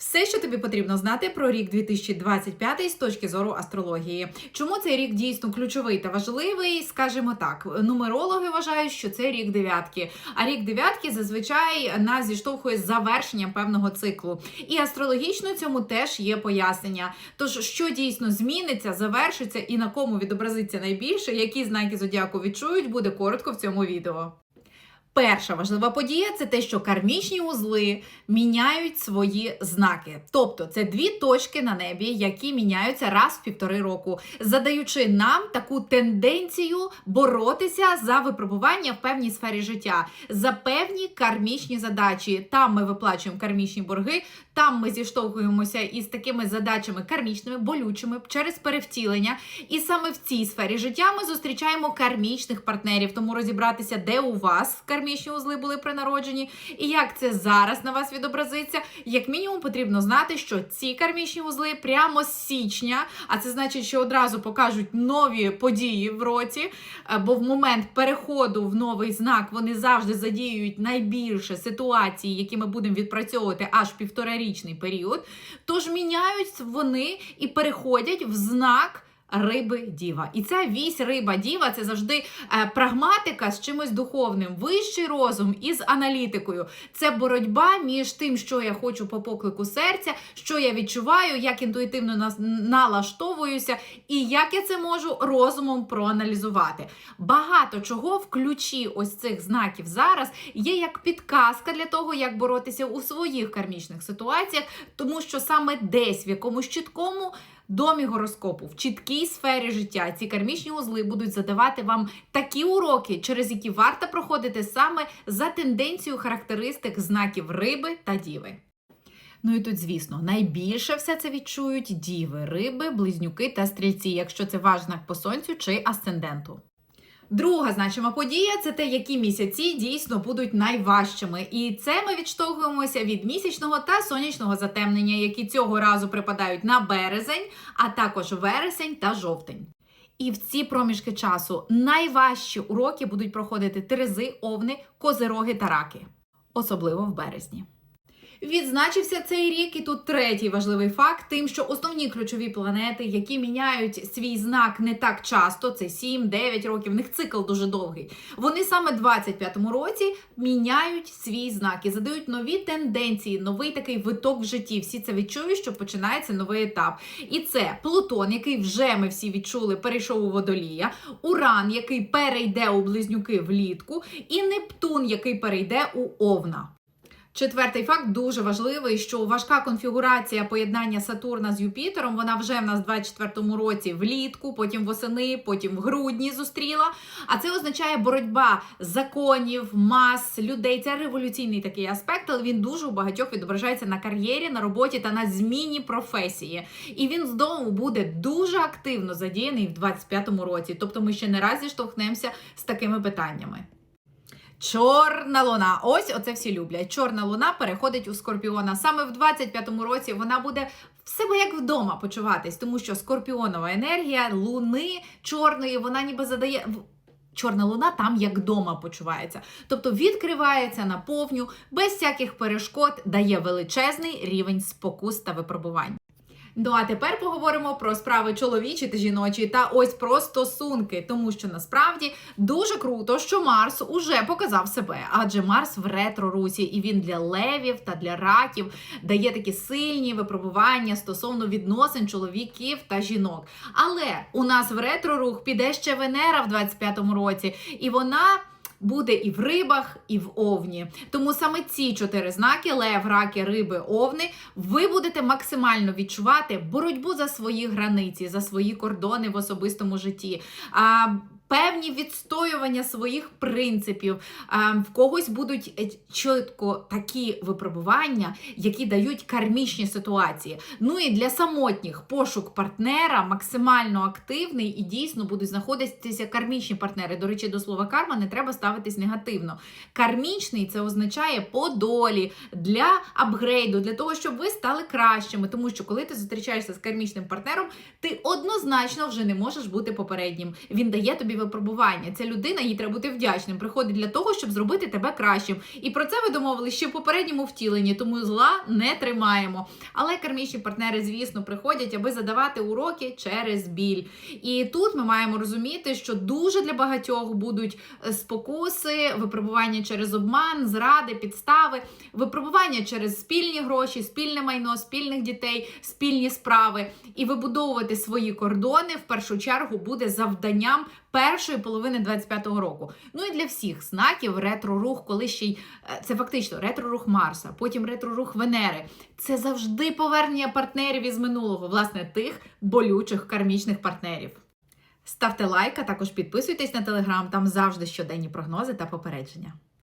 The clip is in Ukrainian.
Все, що тобі потрібно знати про рік 2025 з точки зору астрології. Чому цей рік дійсно ключовий та важливий? Скажімо так, нумерологи вважають, що це рік дев'ятки. А рік дев'ятки зазвичай нас зіштовхує з завершенням певного циклу. І астрологічно цьому теж є пояснення. Тож, що дійсно зміниться, завершиться і на кому відобразиться найбільше, які знаки зодіаку відчують, буде коротко в цьому відео. Перша важлива подія це те, що кармічні узли міняють свої знаки. Тобто це дві точки на небі, які міняються раз в півтори року, задаючи нам таку тенденцію боротися за випробування в певній сфері життя, за певні кармічні задачі. Там ми виплачуємо кармічні борги, там ми зіштовхуємося із такими задачами кармічними, болючими через перевтілення. І саме в цій сфері життя ми зустрічаємо кармічних партнерів. Тому розібратися, де у вас кармічні узли були при народженні, і як це зараз на вас відобразиться. Як мінімум, потрібно знати, що ці кармічні узли прямо з січня, а це значить, що одразу покажуть нові події в році, е, бо в момент переходу в новий знак вони завжди задіюють найбільше ситуації, які ми будемо відпрацьовувати аж півторарічний період. Тож міняють вони і переходять в знак. Риби діва, і ця вісь риба діва це завжди е, прагматика з чимось духовним, вищий розум із аналітикою. Це боротьба між тим, що я хочу по поклику серця, що я відчуваю, як інтуїтивно нас налаштовуюся, і як я це можу розумом проаналізувати. Багато чого в ключі ось цих знаків зараз є як підказка для того, як боротися у своїх кармічних ситуаціях, тому що саме десь в якомусь чіткому домі гороскопу в чіткій сфері життя ці кармічні узли будуть задавати вам такі уроки, через які варто проходити саме за тенденцією характеристик знаків риби та діви. Ну і тут, звісно, найбільше все це відчують діви, риби, близнюки та стрільці, якщо це ваш знак по сонцю чи асценденту. Друга значима подія це те, які місяці дійсно будуть найважчими. І це ми відштовхуємося від місячного та сонячного затемнення, які цього разу припадають на березень, а також вересень та жовтень. І в ці проміжки часу найважчі уроки будуть проходити терези, овни, козироги та раки, особливо в березні. Відзначився цей рік, і тут третій важливий факт: тим, що основні ключові планети, які міняють свій знак не так часто, це 7-9 років, в них цикл дуже довгий. Вони саме в 25-му році міняють свій знак і задають нові тенденції, новий такий виток в житті. Всі це відчують, що починається новий етап. І це Плутон, який вже ми всі відчули, перейшов у водолія, Уран, який перейде у близнюки влітку, і Нептун, який перейде у Овна. Четвертий факт дуже важливий, що важка конфігурація поєднання Сатурна з Юпітером, вона вже в нас в 24-му році влітку, потім восени, потім в грудні зустріла. А це означає боротьба законів, мас, людей. Це революційний такий аспект, але він дуже у багатьох відображається на кар'єрі, на роботі та на зміні професії. І він знову буде дуже активно задіяний в 25-му році. Тобто ми ще не раз зіштовхнемося з такими питаннями. Чорна луна. Ось оце всі люблять. Чорна луна переходить у скорпіона. Саме в 25-му році вона буде в себе як вдома почуватись, тому що скорпіонова енергія луни чорної, вона ніби задає. Чорна луна там як вдома почувається. Тобто відкривається на повню, без всяких перешкод, дає величезний рівень спокус та випробувань. Ну а тепер поговоримо про справи чоловічі та жіночі, та ось про стосунки, тому що насправді дуже круто, що Марс уже показав себе, адже Марс в ретро-русі, і він для левів та для раків дає такі сильні випробування стосовно відносин чоловіків та жінок. Але у нас в ретро-рух піде ще Венера в 25-му році, і вона буде і в рибах, і в овні. Тому саме ці чотири знаки: лев, раки, риби, овни, ви будете максимально відчувати боротьбу за свої границі, за свої кордони в особистому житті. А, Певні відстоювання своїх принципів, в когось будуть е, чітко такі випробування, які дають кармічні ситуації. Ну і для самотніх пошук партнера максимально активний і дійсно будуть знаходитися кармічні партнери. До речі, до слова карма не треба ставитись негативно. Кармічний це означає по долі для апгрейду, для того, щоб ви стали кращими. Тому що коли ти зустрічаєшся з кармічним партнером, ти однозначно вже не можеш бути попереднім. Він дає тобі випробування. Ця людина, їй треба бути вдячним, приходить для того, щоб зробити тебе кращим. І про це ви домовились ще в попередньому втіленні, тому зла не тримаємо. Але кармічні партнери, звісно, приходять, аби задавати уроки через біль. І тут ми маємо розуміти, що дуже для багатьох будуть е, спокуси, випробування через обман, зради, підстави, випробування через спільні гроші, спільне майно, спільних дітей, спільні справи. І вибудовувати свої кордони в першу чергу буде завданням першої половини 25-го року. Ну і для всіх знаків ретро-рух, коли ще й е, це фактично ретро-рух Марса, потім ретро-рух Венери. Це завжди повернення партнерів із минулого, власне, тих болючих кармічних партнерів. Ставте лайк, а також підписуйтесь на телеграм, там завжди щоденні прогнози та попередження.